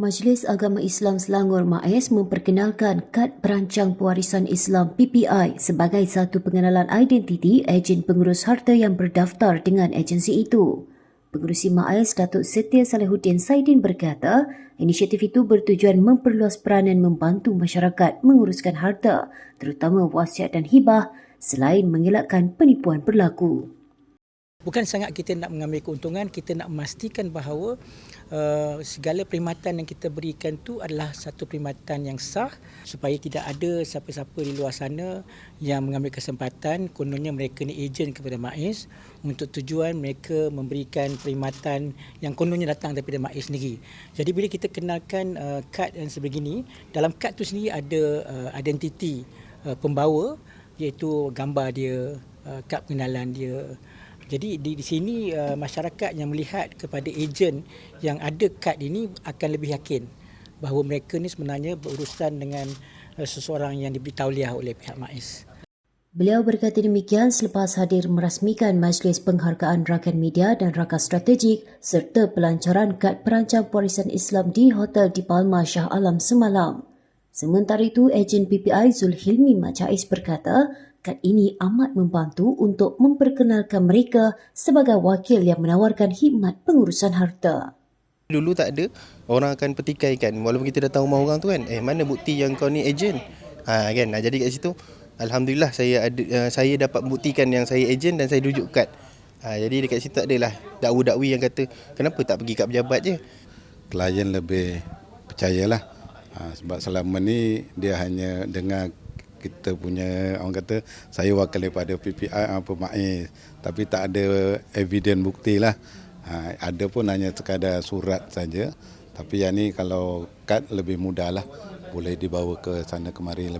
Majlis Agama Islam Selangor MAIS memperkenalkan Kad Perancang Pewarisan Islam PPI sebagai satu pengenalan identiti ejen pengurus harta yang berdaftar dengan agensi itu. Pengurusi MAIS Datuk Setia Salihuddin Saidin berkata, inisiatif itu bertujuan memperluas peranan membantu masyarakat menguruskan harta, terutama wasiat dan hibah selain mengelakkan penipuan berlaku. Bukan sangat kita nak mengambil keuntungan, kita nak memastikan bahawa uh, segala perkhidmatan yang kita berikan tu adalah satu perkhidmatan yang sah supaya tidak ada siapa-siapa di luar sana yang mengambil kesempatan kononnya mereka ni ejen kepada MAIS untuk tujuan mereka memberikan perkhidmatan yang kononnya datang daripada MAIS sendiri. Jadi bila kita kenalkan uh, kad yang sebegini, dalam kad tu sendiri ada uh, identiti uh, pembawa iaitu gambar dia, uh, kad pengenalan dia, jadi di, di sini uh, masyarakat yang melihat kepada ejen yang ada kad ini akan lebih yakin bahawa mereka ni sebenarnya berurusan dengan uh, seseorang yang diberi tauliah oleh pihak MAIS. Beliau berkata demikian selepas hadir merasmikan Majlis Penghargaan Rakan Media dan Rakan Strategik serta pelancaran kad perancang pewarisan Islam di Hotel di Palma Shah Alam semalam. Sementara itu, ejen PPI Zulhilmi Majais berkata, kad ini amat membantu untuk memperkenalkan mereka sebagai wakil yang menawarkan khidmat pengurusan harta. Dulu tak ada, orang akan petikaikan walaupun kita datang rumah orang tu kan, eh mana bukti yang kau ni ejen? Ha kan. Nah, jadi kat situ alhamdulillah saya ada uh, saya dapat buktikan yang saya ejen dan saya rujuk kad. Ha, jadi dekat situ adalah dakwa-dakwi yang kata kenapa tak pergi kat pejabat je. Klien lebih percayalah. Ha, sebab selama ni dia hanya dengar kita punya orang kata saya wakil daripada PPI apa MAIS tapi tak ada evidence bukti lah. Ha, ada pun hanya sekadar surat saja. Tapi yang ni kalau kad lebih mudah lah. Boleh dibawa ke sana kemari lebih